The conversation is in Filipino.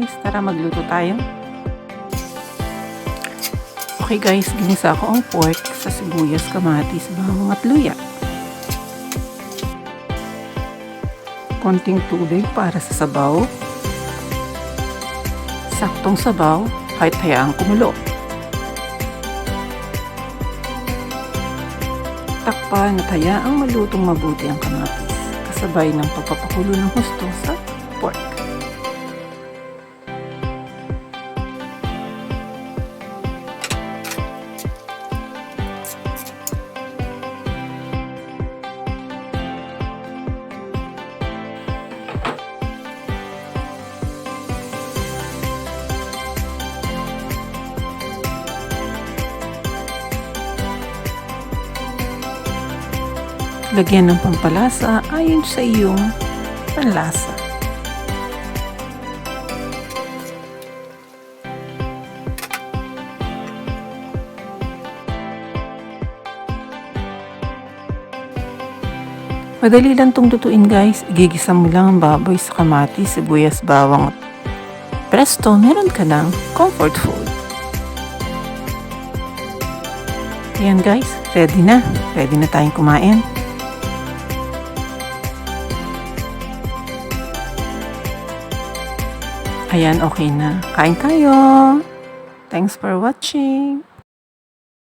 guys. Tara magluto tayo. Okay guys, ginisa ko ang pork sa sibuyas, kamatis, bawang at luya. Konting tubig para sa sabaw. Saktong sabaw, kahit hayaang kumulo. Takpan at hayaang malutong mabuti ang kamatis. Kasabay ng pagpapakulo ng husto sa pork. Lagyan ng pampalasa ayon sa iyong panlasa. Madali lang tong lutuin guys. Igigisa mo lang ang baboy sa kamatis, sibuyas, bawang presto, meron ka ng comfort food. Ayan guys, ready na. Ready na tayong kumain. Ayan, okay na. Kain tayo. Thanks for watching.